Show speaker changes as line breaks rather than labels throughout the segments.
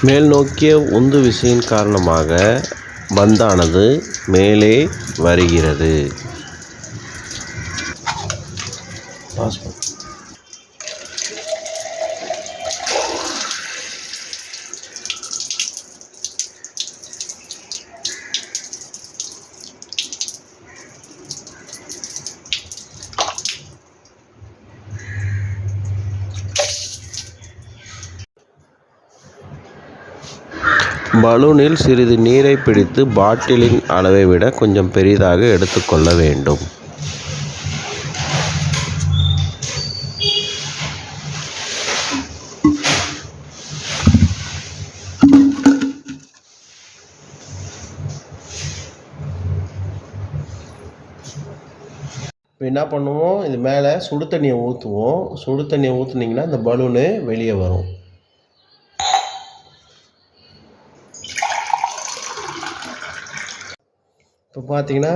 மேல் நோக்கிய உந்து விசையின் காரணமாக பந்தானது மேலே வருகிறது. பலூனில் சிறிது நீரை பிடித்து பாட்டிலின் அளவை விட கொஞ்சம் பெரிதாக எடுத்துக்கொள்ள வேண்டும். இப்போ என்ன பண்ணுவோம்? இது மேலே சுடு தண்ணியை ஊற்றுவோம். சுடு தண்ணியை ஊற்றுனீங்கன்னா இந்த பலூனு வெளியே வரும். இப்போ பார்த்தீங்கன்னா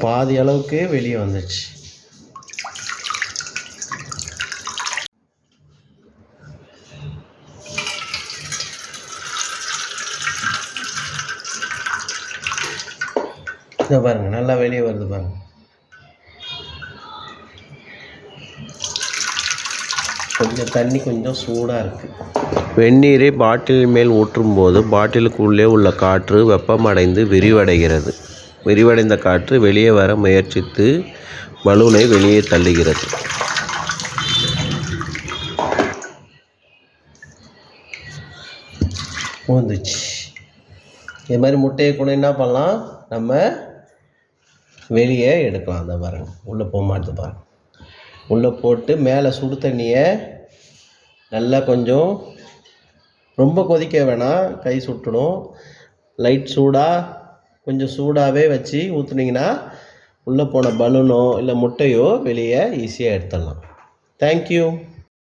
பாதி அளவுக்கு வெளியே வந்துச்சு இதை பாருங்கள் நல்லா வெளியே வருது பாருங்கள் கொஞ்சம் தண்ணி கொஞ்சம் சூடாக இருக்குது வெந்நீரை பாட்டில் மேல் ஊற்றும் போது பாட்டிலுக்குள்ளே உள்ள காற்று வெப்பமடைந்து விரிவடைகிறது. விரிவடைந்த காற்று வெளியே வர முயற்சித்து பலூனை வெளியே தள்ளுகிறது. ஊந்துச்சு இது மாதிரி முட்டையை கூட என்ன பண்ணலாம்? நம்ம வெளியே எடுக்கலாம். அந்த பாருங்கள் உள்ளே போக மாட்டேது பாருங்கள் உள்ளே போட்டு மேலே சுடு தண்ணியை நல்லா கொஞ்சம் ரொம்ப கொதிக்க வேணாம் கை சுட்டணும். லைட் சூடாக கொஞ்சம் சூடாகவே வச்சு ஊற்றுனீங்கன்னா உள்ளே போன பலூனோ இல்லை முட்டையோ வெளியே ஈஸியாக எடுத்துடலாம். தேங்க்யூ